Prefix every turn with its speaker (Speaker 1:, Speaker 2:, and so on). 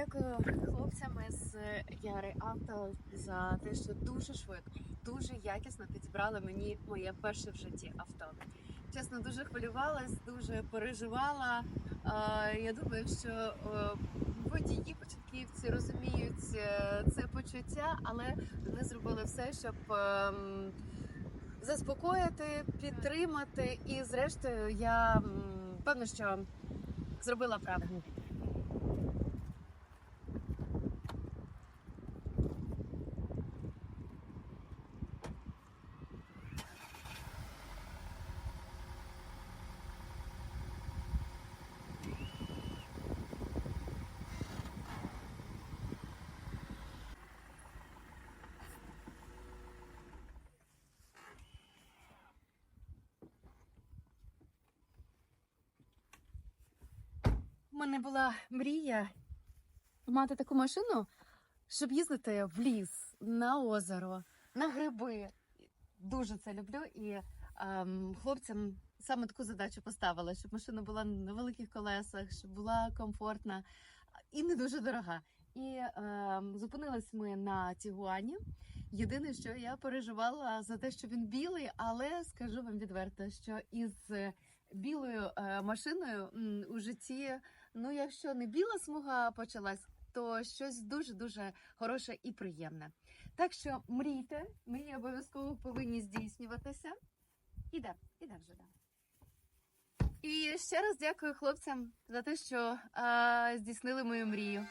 Speaker 1: дякую хлопцям з Яри Авто за те, що дуже швидко, дуже якісно підібрали мені моє перше в житті авто. Чесно, дуже хвилювалась, дуже переживала. Я думаю, що е, водії початківці розуміють е, це почуття, але вони зробили все, щоб ем, заспокоїти, підтримати. І зрештою, я певно, що зробила правильно. Мене була мрія мати таку машину, щоб їздити в ліс, на озеро, на гриби. Дуже це люблю. І ем, хлопцям саме таку задачу поставила, щоб машина була на великих колесах, щоб була комфортна і не дуже дорога. І ем, зупинились ми на Тігуані. Єдине, що я переживала за те, що він білий, але скажу вам відверто, що із білою е, машиною у житті, ну якщо не біла смуга почалась, то щось дуже дуже хороше і приємне. Так що мрійте, мрії обов'язково повинні здійснюватися. Іде, іде вже да. І ще раз дякую хлопцям за те, що а, здійснили мою мрію.